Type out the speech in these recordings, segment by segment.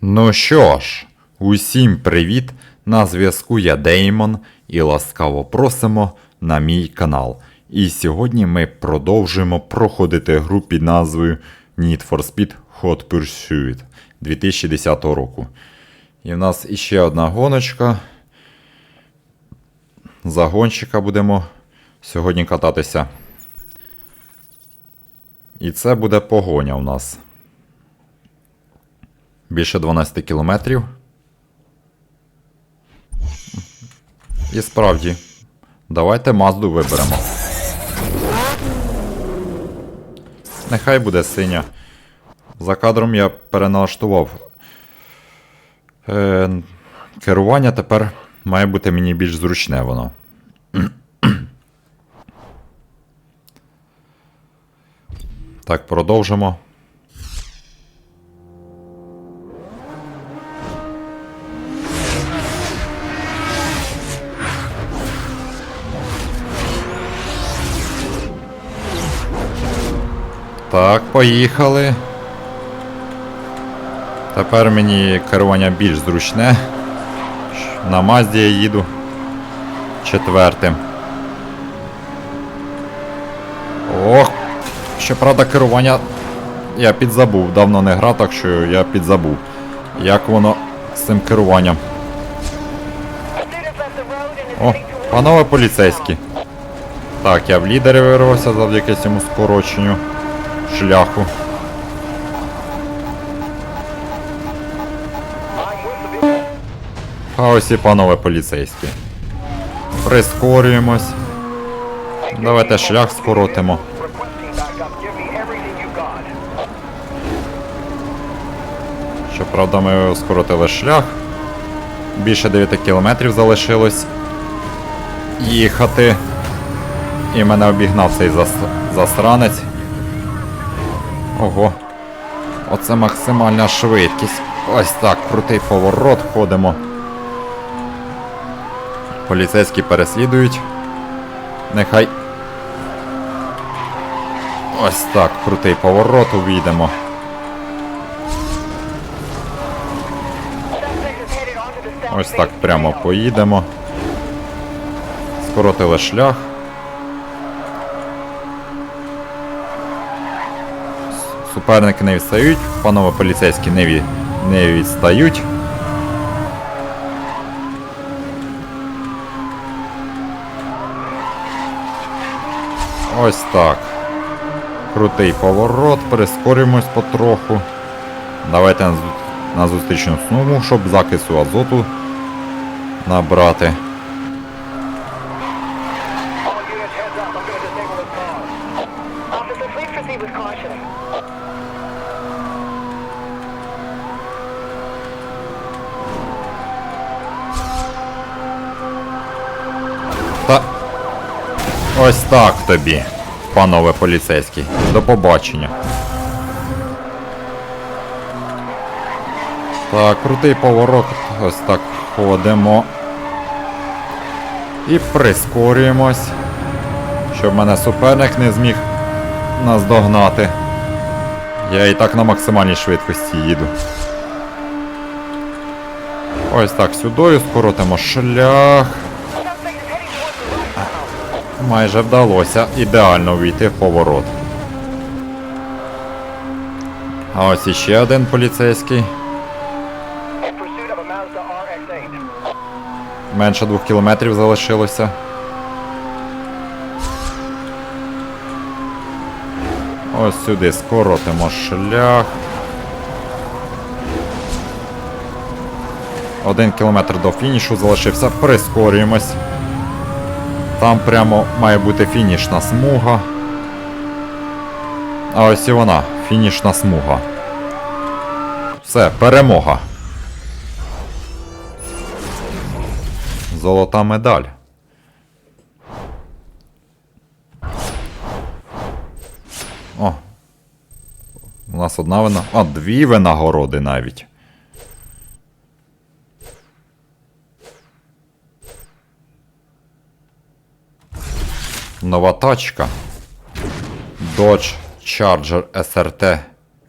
Ну що ж, усім привіт! На зв'язку я Деймон і ласкаво просимо на мій канал. І сьогодні ми продовжуємо проходити гру під назвою Need for Speed Hot Pursuit 2010 року. І в нас іще одна гоночка. За гонщика будемо сьогодні кататися. І це буде погоня у нас. Більше 12 кілометрів. І справді, давайте Мазду виберемо. Нехай буде синя. За кадром я переналаштував. Е, керування тепер має бути мені більш зручне воно. Так, продовжимо. Так, поїхали. Тепер мені керування більш зручне. На Мазді я їду четвертим. Ох, щоправда, керування я підзабув. Давно не грав, так що я підзабув. Як воно з цим керуванням. О, панове поліцейські. Так, я в лідері вирвався завдяки цьому скороченню шляху. А ось і панове поліцейські. Прискорюємось. Давайте шлях скоротимо. Щоправда, ми скоротили шлях. Більше 9 кілометрів залишилось їхати. І мене обігнав цей зас... засранець. Ого. Оце максимальна швидкість. Ось так, крутий поворот ходимо. Поліцейські переслідують. Нехай. Ось так, крутий поворот увійдемо. Ось так прямо поїдемо. Скоротили шлях. Суперники не відстають, панове поліцейські не, від... не відстають. Ось так. Крутий поворот, прискорюємось потроху. Давайте на, зу- зустрічну смугу, щоб закису азоту набрати. Та ось так тобі, панове поліцейський. До побачення. Так, крутий поворот. Ось так ходимо. І прискорюємось. Щоб мене суперник не зміг нас догнати. Я і так на максимальній швидкості їду. Ось так сюдою скоротимо шлях. Майже вдалося ідеально війти в поворот. А ось іще один поліцейський. Менше двох кілометрів залишилося. Ось сюди скоротимо шлях. Один кілометр до фінішу залишився. Прискорюємось. Там прямо має бути фінішна смуга. А ось і вона, фінішна смуга. Все, перемога. Золота медаль. О. У нас одна вина. А, дві винагороди навіть. Нова тачка. Dodge Charger SRT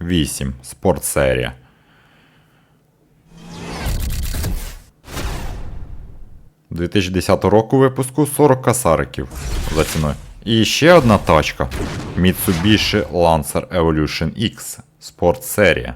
8 спортсерія. серія. 2010 року випуску 40 касариків за ціною. І ще одна тачка Mitsubishi Lancer Evolution X Спортсерія. серія.